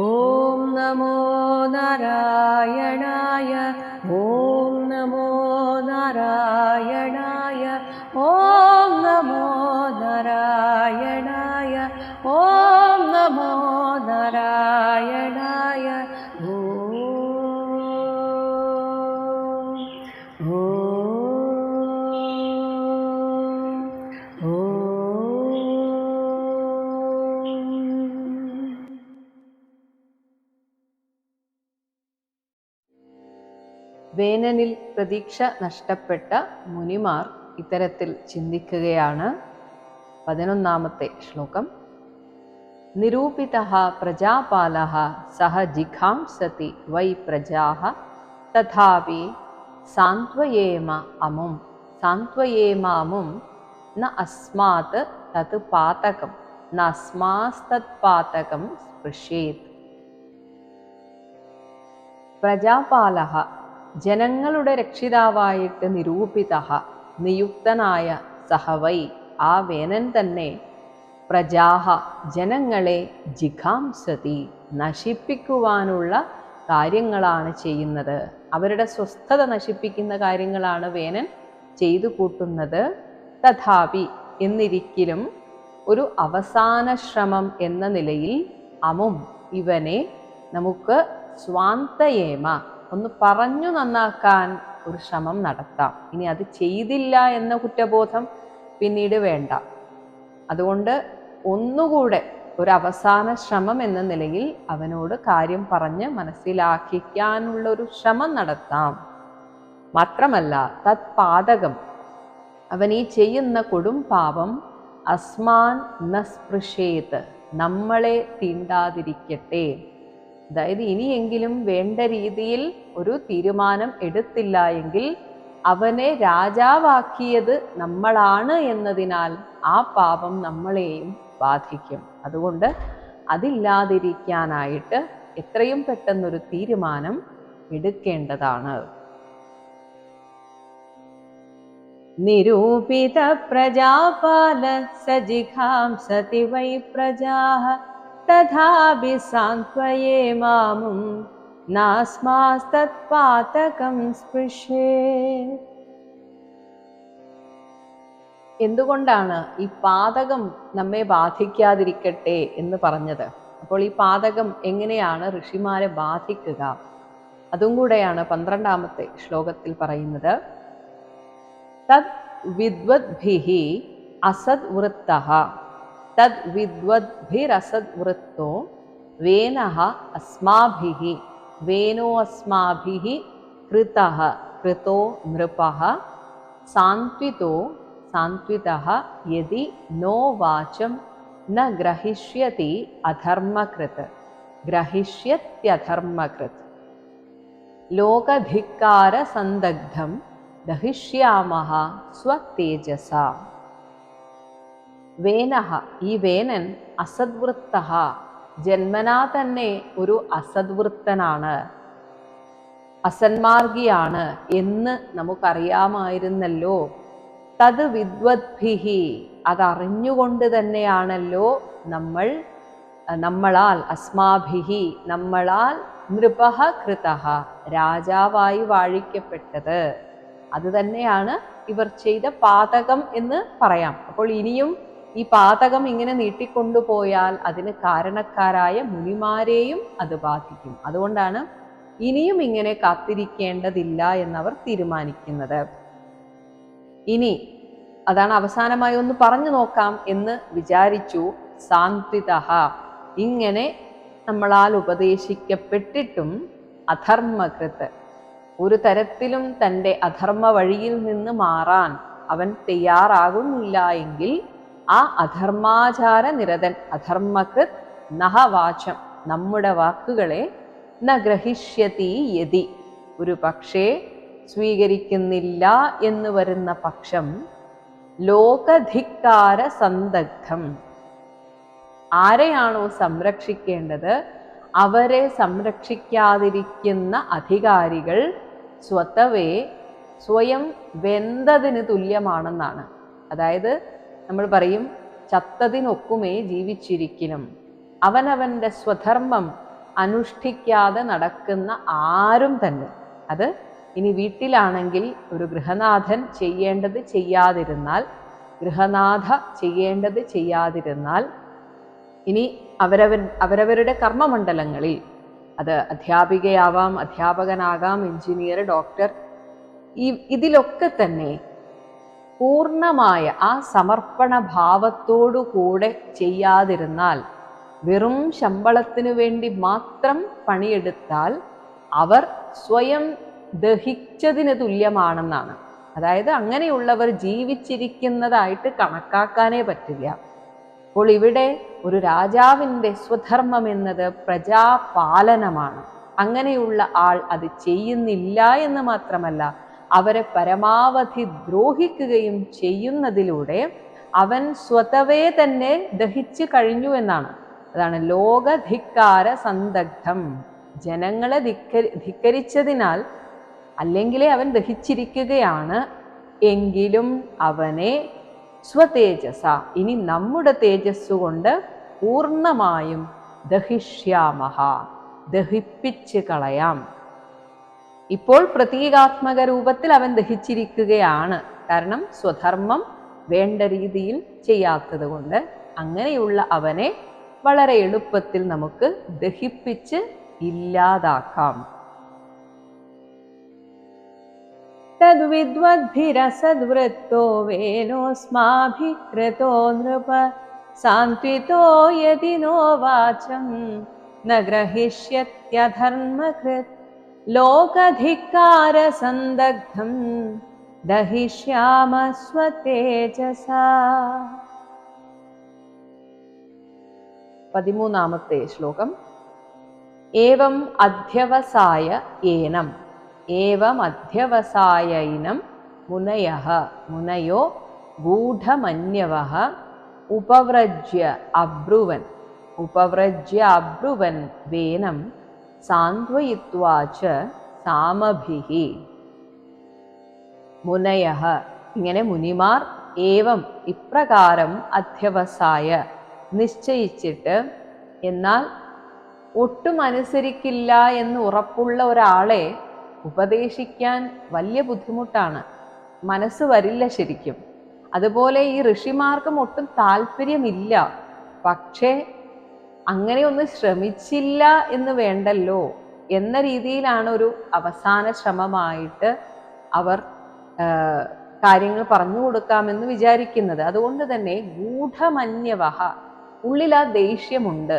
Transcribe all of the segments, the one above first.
ॐ नमो नारायणाय പ്രതീക്ഷ നഷ്ടപ്പെട്ട മുനിമാർ ഇത്തരത്തിൽ ചിന്തിക്കുകയാണ്. പതിനൊന്നാമത്തെ ശ്ലോകം. നിരൂപിത പ്രജാപാല സഹ ജിഘാംസതി വൈ പ്രജാ തഥാപി സാന്ത്വയേമ അമും സാന്ത്വയേമാമും ന അസ്മാത് തത് പാതകം ന അസ്മാസ്തത് പാതകം സ്പൃശേത് പ്രജാപാല ജനങ്ങളുടെ രക്ഷിതാവായിട്ട് നിരൂപിത നിയുക്തനായ സഹവൈ ആ വേനൻ തന്നെ പ്രജാഹ ജനങ്ങളെ ജിഖാംസതി നശിപ്പിക്കുവാനുള്ള കാര്യങ്ങളാണ് ചെയ്യുന്നത്. അവരുടെ സ്വസ്ഥത നശിപ്പിക്കുന്ന കാര്യങ്ങളാണ് വേനൻ ചെയ്തു കൂട്ടുന്നത്. തഥാപി എന്നിരിക്കലും ഒരു അവസാന ശ്രമം എന്ന നിലയിൽ അമും ഇവനെ നമുക്ക് സ്വാന്തയേമ ഒന്ന് പറഞ്ഞു നന്നാക്കാൻ ഒരു ശ്രമം നടത്താം. ഇനി അത് ചെയ്തില്ല എന്ന കുറ്റബോധം പിന്നീട് വേണ്ട. അതുകൊണ്ട് ഒന്നുകൂടെ ഒരു അവസാന ശ്രമം എന്ന നിലയിൽ അവനോട് കാര്യം പറഞ്ഞ് മനസ്സിലാക്കിക്കാനുള്ള ഒരു ശ്രമം നടത്താം. മാത്രമല്ല തത് പാതകം അവൻ ഈ ചെയ്യുന്ന കൊടും പാപം അസ്മാൻ നസ്പൃശേത്. നമ്മളെ തീണ്ടാതിരിക്കട്ടെ. അതായത് ഇനിയെങ്കിലും വേണ്ട രീതിയിൽ ഒരു തീരുമാനം എടുത്തില്ല എങ്കിൽ അവനെ രാജാവാക്കിയത് നമ്മളാണ് എന്നതിനാൽ ആ പാപം നമ്മളെയും ബാധിക്കും. അതുകൊണ്ട് അതില്ലാതിരിക്കാനായിട്ട് എത്രയും പെട്ടെന്നൊരു തീരുമാനം എടുക്കേണ്ടതാണ്. നിരൂപിത പ്രജാപാല സജിഘാംസതി വൈ പ്രജാഃ തഥാപി सान्त्वये मामुं നാസ്മാസ്തത്പാതകം സ്പൃശേ. എന്തുകൊണ്ടാണ് ഈ പാതകം നമ്മെ ബാധിക്കാതിരിക്കട്ടെ എന്ന് പറഞ്ഞത്? അപ്പോൾ ഈ പാതകം എങ്ങനെയാണ് ഋഷിമാരെ ബാധിക്കുക? അതും കൂടെയാണ് പന്ത്രണ്ടാമത്തെ ശ്ലോകത്തിൽ പറയുന്നത്. തദ് വിദ്വദ്ഭിഹി അസദ് വൃത്തഃ തദ് വിദ്വദ്ഭിരസദ് വൃത്തോ വേനഃ അസ്മാഭിः വേനോ അസ്മാഭിः കൃതഃ കൃതോ നൃപः സാന്ത്വിതോ സാന്ത്വിതः യദി നോ വാചം ന ഗ്രഹിഷ്യതി അധർമ്മകൃത് ഗ്രഹിഷ്യത്യധർമ്മകൃത് ലോകധിക്കാരസന്ദഗ്ധം ദഹിഷ്യാമഹ സ്വതേജസ വേനഹ ഈ വേനൻ അസദ്വൃത്ത ജന്മനാ തന്നെ ഒരു അസദ്വൃത്തനാണ്. അസന്മാർഗിയാണ് എന്ന് നമുക്കറിയാമായിരുന്നല്ലോ. തത് വിദ്വദ്ഭിഹി അതറിഞ്ഞുകൊണ്ട് തന്നെയാണല്ലോ നമ്മൾ നമ്മളാൽ അസ്മാഭിഹി നമ്മളാൽ നൃപഹ കൃത രാജാവായി വാഴിക്കപ്പെട്ടത്. അത് തന്നെയാണ് ഇവർ ചെയ്ത പാതകം എന്ന് പറയാം. അപ്പോൾ ഇനിയും ഈ പാതകം ഇങ്ങനെ നീട്ടിക്കൊണ്ടുപോയാൽ അതിന് കാരണക്കാരായ മുനിമാരെയും അത് ബാധിക്കും. അതുകൊണ്ടാണ് ഇനിയും ഇങ്ങനെ കാത്തിരിക്കേണ്ടതില്ല എന്നവർ തീരുമാനിക്കുന്നത്. ഇനി അതാണ് അവസാനമായി ഒന്ന് പറഞ്ഞു നോക്കാം എന്ന് വിചാരിച്ചു സാന്ത്വിത ഇങ്ങനെ നമ്മളാൽ ഉപദേശിക്കപ്പെട്ടിട്ടും അധർമ്മകൃത്ത് ഒരു തരത്തിലും തന്റെ അധർമ്മ വഴിയിൽ നിന്ന് മാറാൻ അവൻ തയ്യാറാകുന്നില്ല എങ്കിൽ ആ അധർമാചാര നിരതൻ അധർമ്മകൃത് നഹവാചം നമ്മുടെ വാക്കുകളെ ന ഗ്രഹിഷ്യതി യതി. ഒരു പക്ഷേ സ്വീകരിക്കുന്നില്ല എന്ന് വരുന്ന പക്ഷം ലോകധിക്കാര സന്ദഗ്ധം ആരെയാണോ സംരക്ഷിക്കേണ്ടത്? അവരെ സംരക്ഷിക്കാതിരിക്കുന്ന അധികാരികൾ സ്വതവേ സ്വയം വെന്തതിന് തുല്യമാണെന്നാണ്. അതായത് നമ്മൾ പറയും ചത്തതിനൊക്കുമേ ജീവിച്ചിരിക്കണം അവനവന്റെ സ്വധർമ്മം അനുഷ്ഠിക്കാതെ നടക്കുന്ന ആരും തന്നെ. അത് ഇനി വീട്ടിലാണെങ്കിൽ ഒരു ഗൃഹനാഥൻ ചെയ്യേണ്ടത് ചെയ്യാതിരുന്നാൽ ഗൃഹനാഥ ചെയ്യേണ്ടത് ചെയ്യാതിരുന്നാൽ ഇനി അവരവൻ അവരവരുടെ കർമ്മമണ്ഡലങ്ങളിൽ അത് അധ്യാപികയാവാം അധ്യാപകനാകാം എഞ്ചിനീയർ ഡോക്ടർ ഈ ഇതിലൊക്കെ തന്നെ പൂർണമായ ആ സമർപ്പണ ഭാവത്തോടു കൂടെ ചെയ്യാതിരുന്നാൽ വെറും ശമ്പളത്തിനു വേണ്ടി മാത്രം പണിയെടുത്താൽ അവർ സ്വയം ദഹിച്ചതിന് തുല്യമാണെന്നാണ്. അതായത് അങ്ങനെയുള്ളവർ ജീവിച്ചിരിക്കുന്നതായിട്ട് കണക്കാക്കാനേ പറ്റില്ല. അപ്പോൾ ഇവിടെ ഒരു രാജാവിന്റെ സ്വധർമ്മം എന്നത് പ്രജാപാലനമാണ്. അങ്ങനെയുള്ള ആൾ അത് ചെയ്യുന്നില്ല എന്ന് മാത്രമല്ല അവരെ പരമാവധി ദ്രോഹിക്കുകയും ചെയ്യുന്നതിലൂടെ അവൻ സ്വതവേ തന്നെ ദഹിച്ചു കഴിഞ്ഞു എന്നാണ്. അതാണ് ലോകധിക്കാര സന്ദഗ്ധം ജനങ്ങളെ ധിക്ക ധിക്കരിച്ചതിനാൽ അല്ലെങ്കിലേ അവൻ ദഹിച്ചിരിക്കുകയാണ്. എങ്കിലും അവനെ സ്വതേജസ ഇനി നമ്മുടെ തേജസ് കൊണ്ട് പൂർണമായും ദഹിഷ്യാമഹ ദഹിപ്പിച്ച് കളയാം. ഇപ്പോൾ പ്രതീകാത്മക രൂപത്തിൽ അവൻ ദഹിച്ചിരിക്കുകയാണ്. കാരണം സ്വധർമ്മം വേണ്ട രീതിയിൽ ചെയ്യാത്തത് കൊണ്ട് അങ്ങനെയുള്ള അവനെ വളരെ എളുപ്പത്തിൽ നമുക്ക് ദഹിപ്പിച്ച് ഇല്ലാതാക്കാം. തദ്വിദ്വദ്ഭിരസദ്വൃത്തോ വേനോസ്മാഭികൃതോ നൃപ സാന്ത്വിതോ യതി നോ വാചം लोकधिकारसन्दग्धं दहिष्याम स्वतेजसा स्वतेजसामते श्लोकम्। एवम् अध्यवसाय एनम्। एवमध्यवसायिनं मुनयः। मुनयो गूढमन्यवः। उपव्रज्य अब्रुवन्। उपव्रज्य अब्रुवन् वेनम्। അബ്രുവൻ ച സാമഭിഹി. മുനയ. ഇങ്ങനെ മുനിമാർ ഏവം ഇപ്രകാരം അധ്യവസായ നിശ്ചയിച്ചിട്ട് എന്നാൽ ഒട്ടും അനുസരിക്കില്ല എന്ന് ഉറപ്പുള്ള ഒരാളെ ഉപദേശിക്കാൻ വലിയ ബുദ്ധിമുട്ടാണ്. മനസ്സ് വരില്ല ശരിക്കും. അതുപോലെ ഈ ഋഷിമാർക്കും ഒട്ടും താല്പര്യമില്ല. പക്ഷേ അങ്ങനെ ശ്രമിച്ചില്ല എന്ന് വേണ്ടല്ലോ എന്ന രീതിയിലാണ് ഒരു അവസാന ശ്രമമായിട്ട് അവർ കാര്യങ്ങൾ പറഞ്ഞു കൊടുക്കാമെന്ന് വിചാരിക്കുന്നത്. അതുകൊണ്ട് തന്നെ ഗൂഢമന്യവഹ ഉള്ളിൽ ആ ദേഷ്യമുണ്ട്.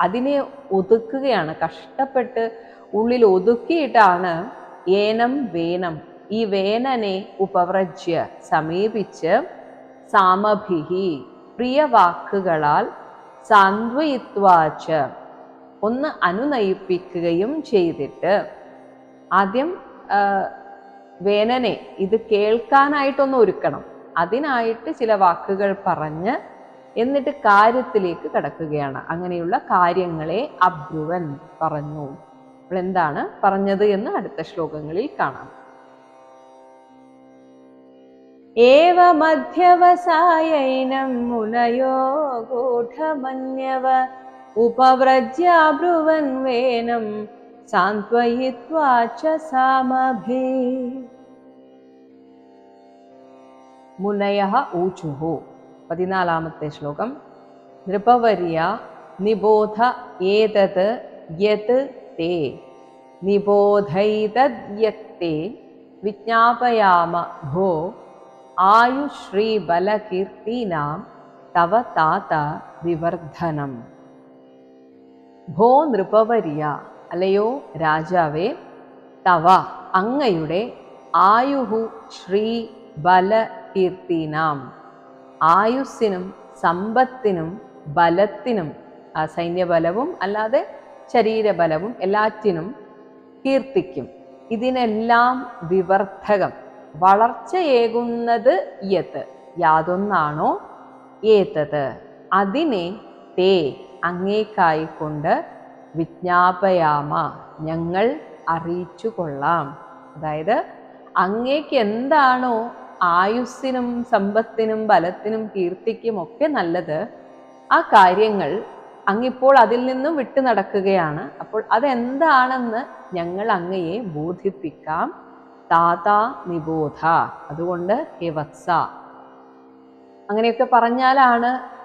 അതിനെ ഒതുക്കുകയാണ്. കഷ്ടപ്പെട്ട് ഉള്ളിൽ ഒതുക്കിയിട്ടാണ് ഏനം വേനം ഈ വേനനെ ഉപവ്രജ്യ സമീപിച്ച് സാമഭിഹി പ്രിയ വാക്കുകളാൽ സാന്ത്വയിത്വാച്ച ഒന്ന് അനുനയിപ്പിക്കുകയും ചെയ്തിട്ട് ആദ്യം വേനനെ ഇത് കേൾക്കാനായിട്ടൊന്ന് ഒരുക്കണം. അതിനായിട്ട് ചില വാക്കുകൾ പറഞ്ഞ് എന്നിട്ട് കാര്യത്തിലേക്ക് കടക്കുകയാണ്. അങ്ങനെയുള്ള കാര്യങ്ങളെ അബ്രുവൻ പറഞ്ഞു. അപ്പോൾ എന്താണ് പറഞ്ഞത് എന്ന് അടുത്ത ശ്ലോകങ്ങളിൽ കാണാം. एव मध्यवसायैनं मुनयो सान्त्वयित्वा च सामभि। मुनयः ऊचुः पतिनालामत्ते श्लोकं। नृपवर्या निबोध एतत् यत् ते। निबोधैतद्यत्ते विज्ञापयाम भो। ആയുശ്രീബലകീർത്തീനാം തവ താത വിവർദ്ധനം. ഭോ നൃപവര്യ അലയോ രാജാവേ തവ അങ്ങയുടെ ആയുഹു ശ്രീ ബല കീർത്തിനാം ആയുസ്സിനും സമ്പത്തിനും ബലത്തിനും സൈന്യബലവും അല്ലാതെ ശരീരബലവും എല്ലാറ്റിനും കീർത്തിക്കും. ഇതിനെല്ലാം വിവർദ്ധകം. വളർച്ചയേകുന്നത് യത്. യാതൊന്നാണോ ഏതത് അതിനെ തേ അങ്ങേക്കായി കൊണ്ട് വിജ്ഞാപയാമ. ഞങ്ങൾ അറിയിച്ചു കൊള്ളാം. അതായത് അങ്ങേക്ക് എന്താണോ ആയുസ്സിനും സമ്പത്തിനും ബലത്തിനും കീർത്തിക്കും ഒക്കെ നല്ലത്. ആ കാര്യങ്ങൾ അങ്ങിപ്പോൾ അതിൽ നിന്നും വിട്ടു നടക്കുകയാണ് അപ്പോൾ അതെന്താണെന്ന് ഞങ്ങൾ അങ്ങയെ ബോധിപ്പിക്കാം. താതാ നിബോധ. അതുകൊണ്ട് ഹേ വത്സ. അങ്ങനെയൊക്കെ പറഞ്ഞാലാണ്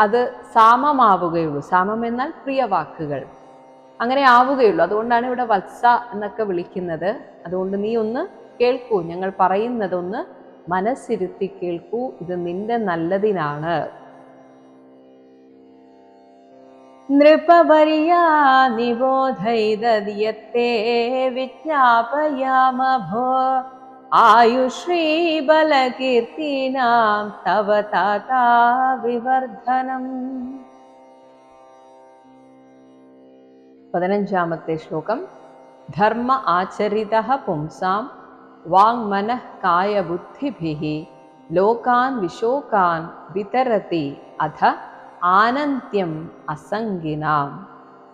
അത് സാമമാവുകയുള്ളൂ. സാമം എന്നാൽ പ്രിയ വാക്കുകൾ അങ്ങനെ ആവുകയുള്ളൂ. അതുകൊണ്ടാണ് ഇവിടെ വത്സ എന്നൊക്കെ വിളിക്കുന്നത്. അതുകൊണ്ട് നീ ഒന്ന് കേൾക്കൂ. ഞങ്ങൾ പറയുന്നതൊന്ന് മനസ്സിരുത്തി കേൾക്കൂ. ഇത് നിന്റെ നല്ലതിനാണ്. നൃപപര്യാ നിബോധൈതയത്തെ വിജ്ഞാപയാമ ഭോ ആയുശ്രീബലകീർത്തീനാം തവ താതാ വിവർദ്ധനം പതിനഞ്ചാമത്തെ ശ്ലോകം ധർമ്മ ആചരിത പുംസാം വാങ്മനഃ കായബുദ്ധിഭിः ലോകാൻ വിശോകാൻ വിതരതി അധ ആനന്ത്യം അസംഗിനാം.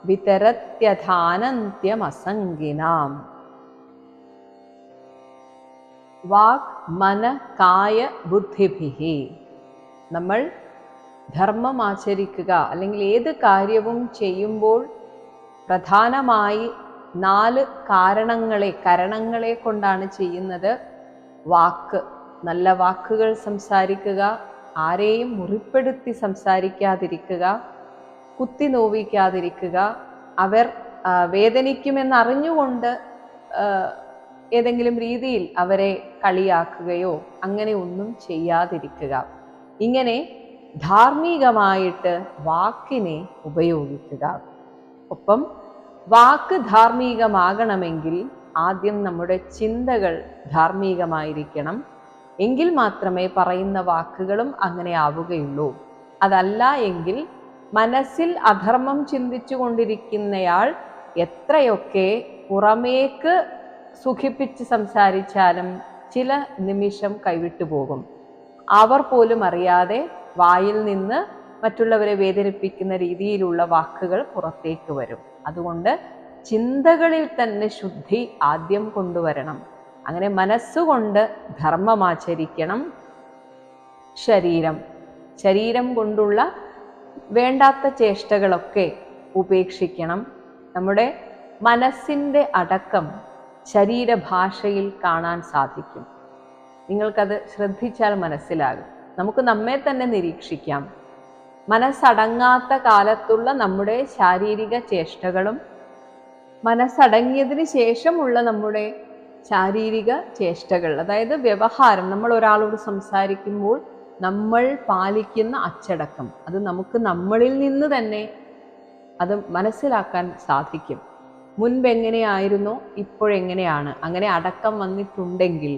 വിതരത്യഥാനന്ത്യം അസംഗിനാം. വാക് മന കായ ബുദ്ധിഭിഹി നമ്മൾ ധർമ്മം ആചരിക്കുക അല്ലെങ്കിൽ ഏത് കാര്യവും ചെയ്യുമ്പോൾ പ്രധാനമായി നാല് കാരണങ്ങളെ കരണങ്ങളെ കൊണ്ടാണ് ചെയ്യുന്നത്. വാക്ക് നല്ല വാക്കുകൾ സംസാരിക്കുക ആരെയും മുറിപ്പെടുത്തി സംസാരിക്കാതിരിക്കുക കുത്തി നോവിക്കാതിരിക്കുക അവർ വേദനിക്കുമെന്നറിഞ്ഞുകൊണ്ട് ഏതെങ്കിലും രീതിയിൽ അവരെ കളിയാക്കുകയോ അങ്ങനെ ഒന്നും ചെയ്യാതിരിക്കുക. ഇങ്ങനെ ധാർമ്മികമായിട്ട് വാക്കിനെ ഉപയോഗിക്കുക. ഒപ്പം വാക്ക് ധാർമ്മികമാകണമെങ്കിൽ ആദ്യം നമ്മുടെ ചിന്തകൾ ധാർമ്മികമായിരിക്കണം. എങ്കിൽ മാത്രമേ പറയുന്ന വാക്കുകളും അങ്ങനെ ആവുകയുള്ളൂ. അതല്ല എങ്കിൽ മനസ്സിൽ അധർമ്മം ചിന്തിച്ചു കൊണ്ടിരിക്കുന്നയാൾ എത്രയൊക്കെ പുറമേക്ക് സുഖിപ്പിച്ച് സംസാരിച്ചാലും ചില നിമിഷം കൈവിട്ടു പോകും. അവർ പോലും അറിയാതെ വായിൽ നിന്ന് മറ്റുള്ളവരെ വേദനിപ്പിക്കുന്ന രീതിയിലുള്ള വാക്കുകൾ പുറത്തേക്ക് വരും. അതുകൊണ്ട് ചിന്തകളിൽ തന്നെ ശുദ്ധി ആദ്യം കൊണ്ടുവരണം. അങ്ങനെ മനസ്സുകൊണ്ട് ധർമ്മമാചരിക്കണം ശരീരം. ശരീരം കൊണ്ടുള്ള വേണ്ടാത്ത ചേഷ്ടകളൊക്കെ ഉപേക്ഷിക്കണം. നമ്മുടെ മനസ്സിന്റെ അടക്കം ശരീരഭാഷയിൽ കാണാൻ സാധിക്കും. നിങ്ങൾക്കത് ശ്രദ്ധിച്ചാൽ മനസ്സിലാകും. നമുക്ക് നമ്മെ തന്നെ നിരീക്ഷിക്കാം. മനസ്സടങ്ങാത്ത കാലത്തുള്ള നമ്മുടെ ശാരീരിക ചേഷ്ടകളും മനസ്സടങ്ങിയതിന് ശേഷമുള്ള നമ്മുടെ ശാരീരിക ചേഷ്ടകൾ അതായത് വ്യവഹാരം നമ്മൾ ഒരാളോട് സംസാരിക്കുമ്പോൾ നമ്മൾ പാലിക്കുന്ന അച്ചടക്കം അത് നമുക്ക് നമ്മളിൽ നിന്ന് തന്നെ അത് മനസ്സിലാക്കാൻ സാധിക്കും. മുൻപ് എങ്ങനെയായിരുന്നോ ഇപ്പോഴെങ്ങനെയാണ് അങ്ങനെ അടക്കം വന്നിട്ടുണ്ടെങ്കിൽ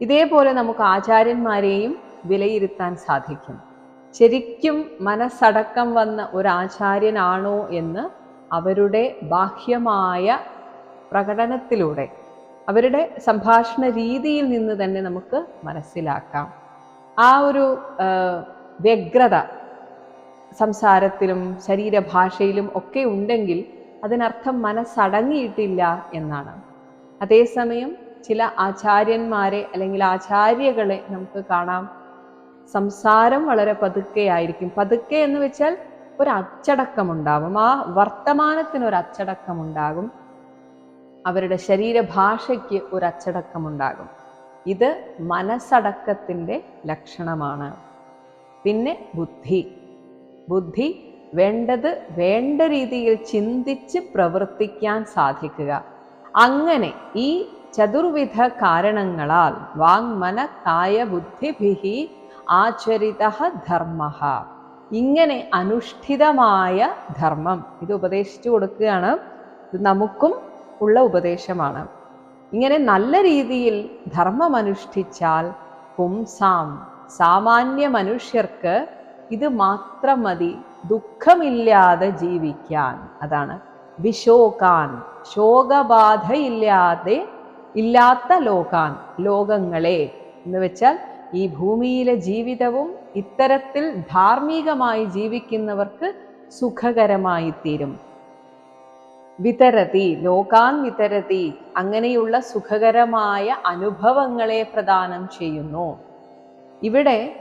ഇതേപോലെ നമുക്ക് ആചാര്യന്മാരെയും വിലയിരുത്താൻ സാധിക്കും. ശരിക്കും മനസ്സടക്കം വന്ന ഒരു ആചാര്യനാണോ എന്ന് അവരുടെ ബാഹ്യമായ പ്രകടനത്തിലൂടെ അവരുടെ സംഭാഷണ രീതിയിൽ നിന്ന് തന്നെ നമുക്ക് മനസ്സിലാക്കാം. ആ ഒരു വ്യഗ്രത സംസാരത്തിലും ശരീരഭാഷയിലും ഒക്കെ ഉണ്ടെങ്കിൽ അതിനർത്ഥം മനസ്സടങ്ങിയിട്ടില്ല എന്നാണ്. അതേസമയം ചില ആചാര്യന്മാരെ അല്ലെങ്കിൽ ആചാര്യകളെ നമുക്ക് കാണാം. സംസാരം വളരെ പതുക്കെ ആയിരിക്കും. പതുക്കെ എന്ന് വെച്ചാൽ ഒരു അച്ചടക്കമുണ്ടാകും ആ വർത്തമാനത്തിന് ഒരു അച്ചടക്കമുണ്ടാകും. അവരുടെ ശരീരഭാഷയ്ക്ക് ഒരു അച്ചടക്കമുണ്ടാകും ഇത് മനസ്സടക്കത്തിന്റെ ലക്ഷണമാണ്. പിന്നെ ബുദ്ധി. ബുദ്ധി വേണ്ടത് വേണ്ട രീതിയിൽ ചിന്തിച്ച് പ്രവർത്തിക്കാൻ സാധിക്കുക. അങ്ങനെ ഈ ചതുർവിധ കാരണങ്ങളാൽ വാങ്മന കായ ബുദ്ധിഭിഹി ആചരിത ധർമ്മ. ഇങ്ങനെ അനുഷ്ഠിതമായ ധർമ്മം. ഇത് ഉപദേശിച്ചു കൊടുക്കുകയാണ്. ഇത് നമുക്കും ഉള്ള ഉപദേശമാണ്. ഇങ്ങനെ നല്ല രീതിയിൽ ധർമ്മമനുഷ്ഠിച്ചാൽ പുംസാം. സാമാന്യ മനുഷ്യർക്ക് ഇത് മാത്രം മതി. ദുഃഖമില്ലാതെ ജീവിക്കാൻ. അതാണ്. വിശോകാൻ. ശോകബാധയില്ലാതെ ഇല്ലാത്ത ലോകാൻ. ലോകങ്ങളെ. എന്ന് വെച്ചാൽ ഈ ഭൂമിയിലെ ജീവിതവും ഇത്തരത്തിൽ ധാർമ്മികമായി ജീവിക്കുന്നവർക്ക് സുഖകരമായി തീരും വിതരതി ലോകാൻ വിതരതി അങ്ങനെയുള്ള സുഖകരമായ അനുഭവങ്ങളെ പ്രദാനം ചെയ്യുന്നു. ഇവിടെ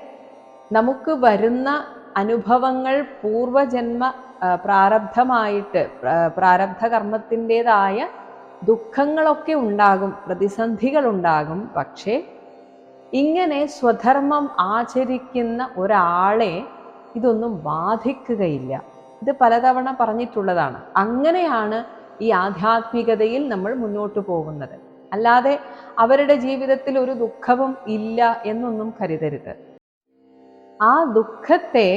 നമുക്ക് വരുന്ന അനുഭവങ്ങൾ പൂർവജന്മ പ്രാരബ്ധമായിട്ട് പ്ര- പ്രാരബ്ധ കർമ്മത്തിന്റെതായ ദുഃഖങ്ങളൊക്കെ ഉണ്ടാകും പ്രതിസന്ധികൾ ഉണ്ടാകും പക്ഷേ ഇങ്ങനെ സ്വധർമ്മം ആചരിക്കുന്ന ഒരാളെ ഇതൊന്നും ബാധിക്കുകയില്ല. ഇത് പലതവണ പറഞ്ഞിട്ടുള്ളതാണ്. അങ്ങനെയാണ് ഈ ആധ്യാത്മികതയിൽ നമ്മൾ മുന്നോട്ട് പോകുന്നത്. അല്ലാതെ അവരുടെ ജീവിതത്തിൽ ഒരു ദുഃഖവും ഇല്ല എന്നൊന്നും കരുതരുത്. ആ ദുഃഖത്തെ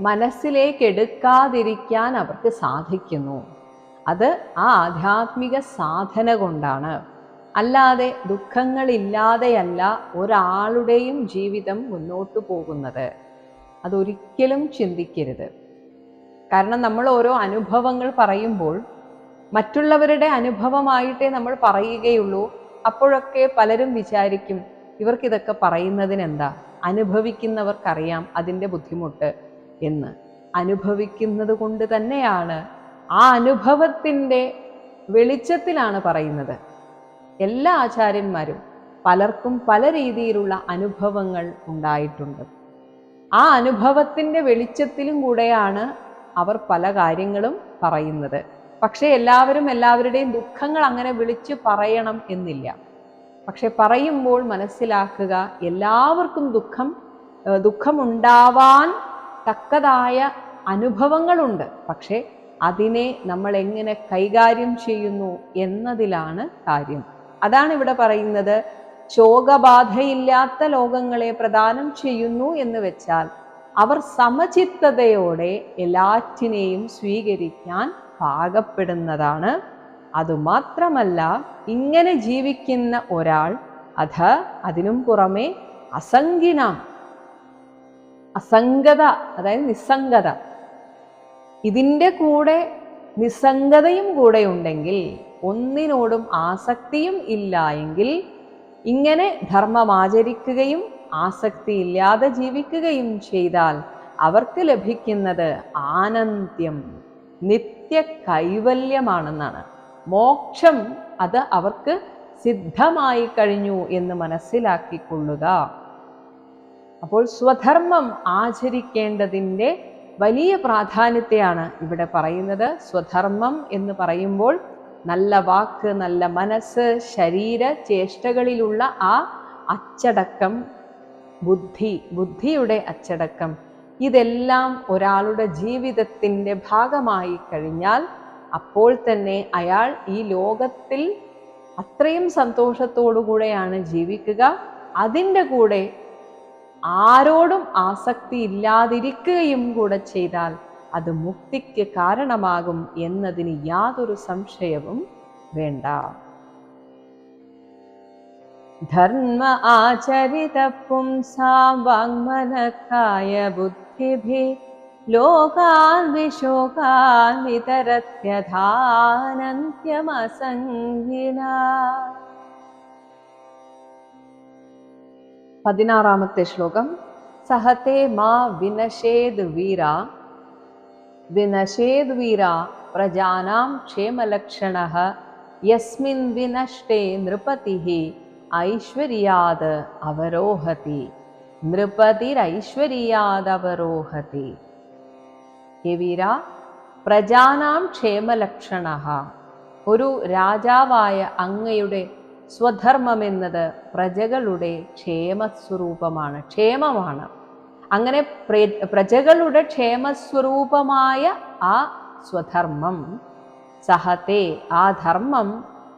മനസ്സിലേക്ക് എടുക്കാതിരിക്കാൻ അവർക്ക് സാധിക്കുന്നു. അത് ആ ആധ്യാത്മിക സാധന കൊണ്ടാണ്. അല്ലാതെ ദുഃഖങ്ങളില്ലാതെയല്ല ഒരാളുടെയും ജീവിതം മുന്നോട്ട് പോകുന്നത്. അതൊരിക്കലും ചിന്തിക്കരുത്. കാരണം നമ്മൾ ഓരോ അനുഭവങ്ങൾ പറയുമ്പോൾ മറ്റുള്ളവരുടെ അനുഭവമായിട്ടേ നമ്മൾ പറയുകയുള്ളൂ. അപ്പോഴൊക്കെ പലരും വിചാരിക്കും ഇവർക്കിതൊക്കെ പറയുന്നതിന് എന്താ അനുഭവിക്കുന്നവർക്കറിയാം അതിന്റെ ബുദ്ധിമുട്ട് എന്ന്. അനുഭവിക്കുന്നത് കൊണ്ട് തന്നെയാണ് ആ അനുഭവത്തിന്റെ വെളിച്ചത്തിലാണ് പറയുന്നത്. എല്ലാ ആചാര്യന്മാരും പലർക്കും പല രീതിയിലുള്ള അനുഭവങ്ങൾ ഉണ്ടായിട്ടുണ്ട്. ആ അനുഭവത്തിന്റെ വെളിച്ചത്തിലും കൂടെയാണ് അവർ പല കാര്യങ്ങളും പറയുന്നത്. പക്ഷേ എല്ലാവരും എല്ലാവരുടെയും ദുഃഖങ്ങൾ അങ്ങനെ വിളിച്ചു പറയണം എന്നില്ല. പക്ഷെ പറയുമ്പോൾ മനസ്സിലാക്കുക എല്ലാവർക്കും ദുഃഖം ദുഃഖമുണ്ടാവാൻ തക്കതായ അനുഭവങ്ങളുണ്ട്. പക്ഷേ അതിനെ നമ്മൾ എങ്ങനെ കൈകാര്യം ചെയ്യുന്നു എന്നതിലാണ് കാര്യം. അതാണ് ഇവിടെ പറയുന്നത്. ശോകബാധയില്ലാത്ത ലോകങ്ങളെ പ്രദാനം ചെയ്യുന്നു എന്ന് വെച്ചാൽ അവർ സമചിത്തതയോടെ എല്ലാറ്റിനെയും സ്വീകരിക്കാൻ പാകപ്പെടുന്നതാണ്. അതുമാത്രമല്ല ഇങ്ങനെ ജീവിക്കുന്ന ഒരാൾ അത് അതിനും പുറമെ അസംഗിന അസംഗത അതായത് നിസ്സംഗത. ഇതിന്റെ കൂടെ നിസ്സംഗതയും കൂടെ ഉണ്ടെങ്കിൽ ഒന്നിനോടും ആസക്തിയും ഇല്ല എങ്കിൽ ഇങ്ങനെ ധർമ്മം ആചരിക്കുകയും ആസക്തി ഇല്ലാതെ ജീവിക്കുകയും ചെയ്താൽ അവർക്ക് ലഭിക്കുന്നത് ആനന്ദ്യം നിത്യ കൈവല്യമാണെന്നാണ് മോക്ഷം അത് അവർക്ക് സിദ്ധമായി കഴിഞ്ഞു എന്ന് മനസ്സിലാക്കിക്കൊള്ളുക. അപ്പോൾ സ്വധർമ്മം ആചരിക്കേണ്ടതിന്റെ വലിയ പ്രാധാന്യത്തെയാണ് ഇവിടെ പറയുന്നത്. സ്വധർമ്മം എന്ന് പറയുമ്പോൾ നല്ല വാക്ക് നല്ല മനസ്സ് ശരീര ചേഷ്ടകളിലുള്ള ആ അച്ചടക്കം ബുദ്ധി ബുദ്ധിയുടെ അച്ചടക്കം. ഇതെല്ലാം ഒരാളുടെ ജീവിതത്തിന്റെ ഭാഗമായി കഴിഞ്ഞാൽ അപ്പോൾ തന്നെ അയാൾ ഈ ലോകത്തിൽ അത്രയും സന്തോഷത്തോടുകൂടെയാണ് ജീവിക്കുക. അതിന്റെ കൂടെ ആരോടും ആസക്തി ഇല്ലാതിരിക്കുകയും കൂടെ ചെയ്താൽ അത് മുക്തിക്ക് കാരണമാകും എന്നതിന് യാതൊരു സംശയവും വേണ്ട. धर्म आचरितपुंसां वाङ्मनकाय बुद्धिभिः लोकान् विशोकान् वितरत्यधानन्त्यमसङ्गिना पदिनारामते श्लोकं सहते माद्वीरा प्रजानां क्षेमलक्षणः यस्मिन् विनष्टे नृपतिः ഐശ്വര്യാത് അവരോഹതി. നൃപതിരൈശ്വര്യാദവരോഹതി അവരോഹതി. വീര പ്രജാനാം ക്ഷേമലക്ഷണ. ഒരു രാജാവായ അങ്ങയുടെ സ്വധർമ്മമെന്നത് പ്രജകളുടെ ക്ഷേമസ്വരൂപമാണ്. ക്ഷേമമാണ്. അങ്ങനെ പ്രജകളുടെ ക്ഷേമസ്വരൂപമായ ആ സ്വധർമ്മം സഹത്തെ ആ ധർമ്മം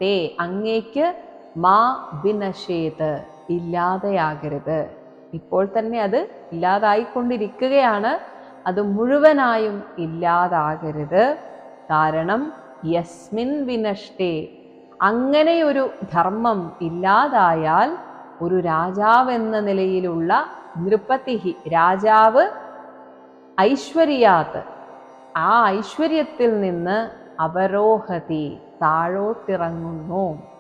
തേ അങ്ങേക്ക് മാ ബിനശേത് ഇല്ലാതെയാകരുത്. ഇപ്പോൾ തന്നെ അത് ഇല്ലാതായിക്കൊണ്ടിരിക്കുകയാണ്. അത് മുഴുവനായും ഇല്ലാതാകരുത്. കാരണം യസ്മിൻ വിനഷ്ടേ അങ്ങനെയൊരു ധർമ്മം ഇല്ലാതായാൽ ഒരു രാജാവെന്ന നിലയിലുള്ള നൃപതിഹി രാജാവ് ഐശ്വര്യാത്ത് ആ ഐശ്വര്യത്തിൽ നിന്ന് അവരോഹതി താഴോട്ടിറങ്ങുന്നു.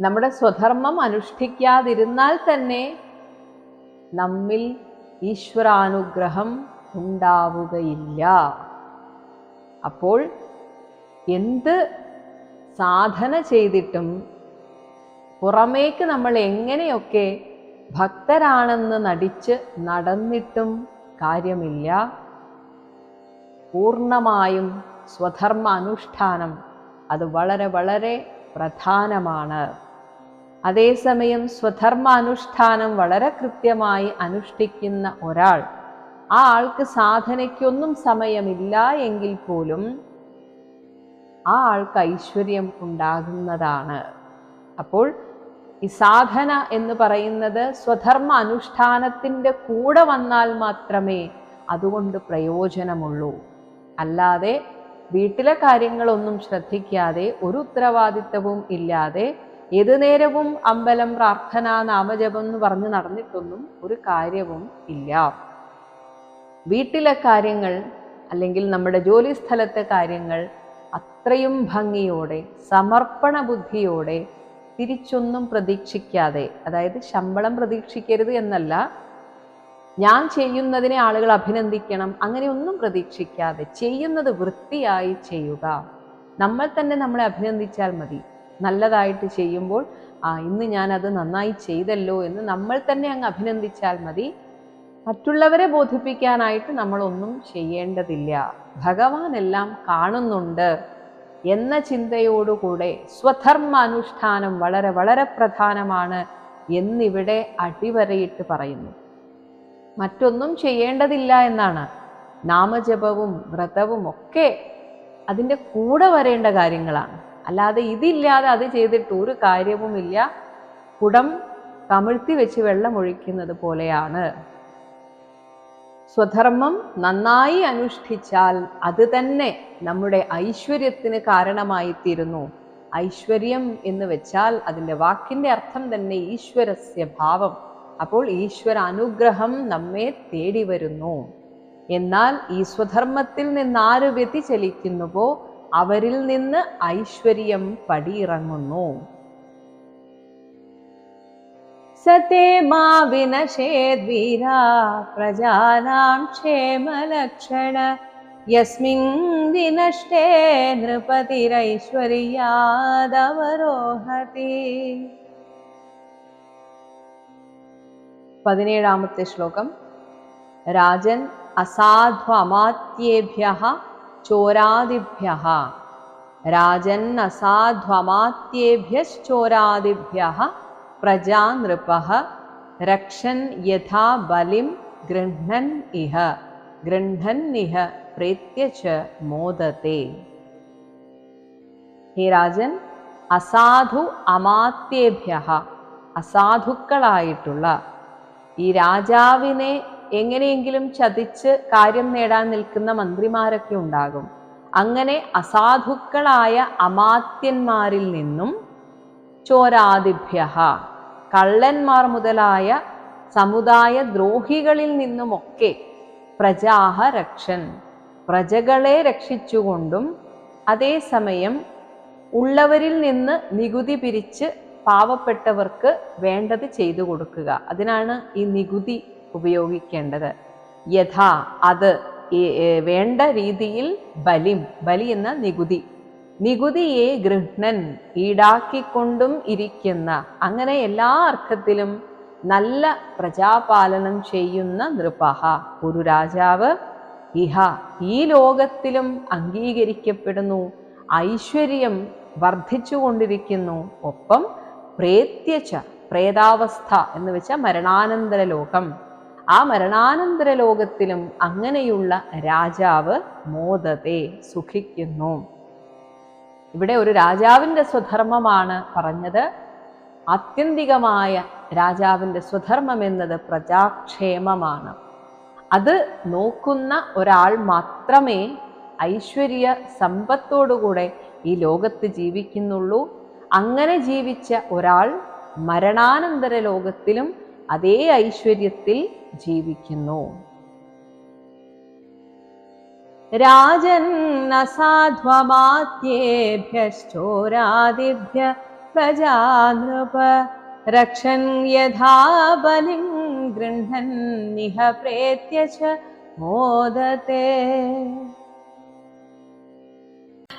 നമ്മുടെ സ്വധർമ്മം അനുഷ്ഠിക്കാതിരുന്നാൽ തന്നെ നമ്മിൽ ഈശ്വരാനുഗ്രഹം ഉണ്ടാവുകയില്ല. അപ്പോൾ എന്ത് സാധന ചെയ്തിട്ടും പുറമേക്ക് നമ്മൾ എങ്ങനെയൊക്കെ ഭക്തരാണെന്ന് നടിച്ച് നടന്നിട്ടും കാര്യമില്ല. പൂർണമായും സ്വധർമ്മ അനുഷ്ഠാനം അത് വളരെ വളരെ പ്രധാനമാണ്. അതേസമയം സ്വധർമ്മ അനുഷ്ഠാനം വളരെ കൃത്യമായി അനുഷ്ഠിക്കുന്ന ഒരാൾ ആ ആൾക്ക് സാധനയ്ക്കൊന്നും സമയമില്ല എങ്കിൽ പോലും ആ ആൾക്ക് ഐശ്വര്യം ഉണ്ടാകുന്നതാണ്. അപ്പോൾ ഈ സാധന എന്ന് പറയുന്നത് സ്വധർമ്മ അനുഷ്ഠാനത്തിന്റെ കൂടെ വന്നാൽ മാത്രമേ അതുകൊണ്ട് പ്രയോജനമുള്ളൂ. അല്ലാതെ വീട്ടിലെ കാര്യങ്ങളൊന്നും ശ്രദ്ധിക്കാതെ ഒരു ഉത്തരവാദിത്തവും ഇല്ലാതെ ഏതു നേരവും അമ്പലം പ്രാർത്ഥന നാമജപം എന്ന് പറഞ്ഞ് നടന്നിട്ടൊന്നും ഒരു കാര്യവും ഇല്ല. വീട്ടിലെ കാര്യങ്ങൾ അല്ലെങ്കിൽ നമ്മുടെ ജോലി സ്ഥലത്തെ കാര്യങ്ങൾ അത്രയും ഭംഗിയോടെ സമർപ്പണ ബുദ്ധിയോടെ തിരിച്ചൊന്നും പ്രതീക്ഷിക്കാതെ അതായത് ശമ്പളം പ്രതീക്ഷിക്കരുത് എന്നല്ല ഞാൻ ചെയ്യുന്നതിനെ ആളുകൾ അഭിനന്ദിക്കണം അങ്ങനെയൊന്നും പ്രതീക്ഷിക്കാതെ ചെയ്യുന്നത് വൃത്തിയായി ചെയ്യുക. നമ്മൾ തന്നെ നമ്മളെ അഭിനന്ദിച്ചാൽ മതി. നല്ലതായിട്ട് ചെയ്യുമ്പോൾ ആ ഇന്ന് ഞാനത് നന്നായി ചെയ്തല്ലോ എന്ന് നമ്മൾ തന്നെ അങ്ങ് അഭിനന്ദിച്ചാൽ മതി. മറ്റുള്ളവരെ ബോധിപ്പിക്കാനായിട്ട് നമ്മളൊന്നും ചെയ്യേണ്ടതില്ല. ഭഗവാൻ എല്ലാം കാണുന്നുണ്ട് എന്ന ചിന്തയോടുകൂടെ സ്വധർമ്മ അനുഷ്ഠാനം വളരെ വളരെ പ്രധാനമാണ് എന്നിവിടെ അടിവരയിട്ട് പറയുന്നു. മറ്റൊന്നും ചെയ്യേണ്ടതില്ല എന്നാണ്. നാമജപവും വ്രതവും ഒക്കെ അതിന്റെ കൂടെ വരേണ്ട കാര്യങ്ങളാണ്. അല്ലാതെ ഇതില്ലാതെ അത് ചെയ്തിട്ട് ഒരു കാര്യവുമില്ല. കുടം കമിഴ്ത്തി വെച്ച് വെള്ളം ഒഴിക്കുന്നത് പോലെയാണ്. സ്വധർമ്മം നന്നായി അനുഷ്ഠിച്ചാൽ അത് തന്നെ നമ്മുടെ ഐശ്വര്യത്തിന് കാരണമായിത്തീരുന്നു. ഐശ്വര്യം എന്ന് വെച്ചാൽ അതിന്റെ വാക്കിന്റെ അർത്ഥം തന്നെ ഈശ്വരസ്യ ഭാവം. അപ്പോൾ ഈശ്വര അനുഗ്രഹം നമ്മെ തേടി വരുന്നു എന്നാൽ ഈ സ്വധർമ്മത്തിൽ നിന്ന് വ്യതിചലിക്കുന്നുവോ അവരിൽ നിന്ന് ഐശ്വര്യം പടിയിറങ്ങുന്നു. സതേ മാ വിനശേദ്വീരാ പ്രജാനാം ക്ഷേമലക്ഷണ. യസ്മിൻ വിനഷ്ടേ നൃപതിരൈശ്വര്യാദവരോഹതി. പതിനേഴാമത്തെ ശ്ലോകം. രാജൻ അസാധ്വമാത്യേഭ്യ ചോരാദിഭ്യ രാജൻ അസാധ്വമാത്യേഭ്യോരാദിഭ്യ പ്രജാ നൃപ രക്ഷൻ യഥാ ബലിം ഗൃഹ്ണൻ ഇഹ. ഗൃഹ്ണന്നിഹ പ്രേത്യ ച മോദത്തെ ഹേ രാജൻ അസാധു അമാത്യേഭ്യ അസാധുക്കളായിട്ടുള്ള ഈ രാജാവിനെ എങ്ങനെയെങ്കിലും ചതിച്ച് കാര്യം നേടാൻ നിൽക്കുന്ന മന്ത്രിമാരൊക്കെ ഉണ്ടാകും. അങ്ങനെ അസാധുക്കളായ അമാത്യന്മാരിൽ നിന്നും ചോരാദിഭ്യ കള്ളന്മാർ മുതലായ സമുദായ ദ്രോഹികളിൽ നിന്നുമൊക്കെ പ്രജാഹ രക്ഷൻ പ്രജകളെ രക്ഷിച്ചുകൊണ്ടും അതേസമയം ഉള്ളവരിൽ നിന്ന് നികുതി പിരിച്ച് പാവപ്പെട്ടവർക്ക് വേണ്ടത് ചെയ്തു കൊടുക്കുക. അതിനാണ് ഈ നികുതി ഉപയോഗിക്കേണ്ടത്. യഥാ അത് വേണ്ട രീതിയിൽ ബലിം ബലി എന്ന നികുതി. നികുതിയെ ഗൃഹ്ണൻ ഈടാക്കിക്കൊണ്ടും ഇരിക്കുന്ന അങ്ങനെ എല്ലാ അർത്ഥത്തിലും നല്ല പ്രജാപാലനം ചെയ്യുന്ന നൃപഹ ഒരു രാജാവ് ഇഹ ഈ ലോകത്തിലും അംഗീകരിക്കപ്പെടുന്നു ഐശ്വര്യം വർദ്ധിച്ചുകൊണ്ടിരിക്കുന്നു. ഒപ്പം പ്രേത്യച്ച പ്രേതാവസ്ഥ എന്ന് വെച്ചാൽ മരണാനന്തര ലോകം. ആ മരണാനന്തര ലോകത്തിലും അങ്ങനെയുള്ള രാജാവ് മോദത്തെ സുഖിക്കുന്നു. ഇവിടെ ഒരു രാജാവിന്റെ സ്വധർമ്മമാണ് പറഞ്ഞത്. ആത്യന്തികമായ രാജാവിന്റെ സ്വധർമ്മം എന്നത് പ്രജാക്ഷേമമാണ്. അത് നോക്കുന്ന ഒരാൾ മാത്രമേ ഐശ്വര്യ സമ്പത്തോടുകൂടെ ഈ ലോകത്ത് ജീവിക്കുന്നുള്ളൂ. അങ്ങനെ ജീവിച്ച ഒരാൾ മരണാനന്തര ലോകത്തിലും അതേ ഐശ്വര്യത്തിൽ ജീവിക്കുന്നു രാജന്നസാധ്വമാത്യേഭ്യോരാദിഭ്യ പ്രജാനൃപ രക്ഷൻ യഥാ ബലിം ഗൃഹൻ നിഹ പ്രേത്യ മോദത്തെ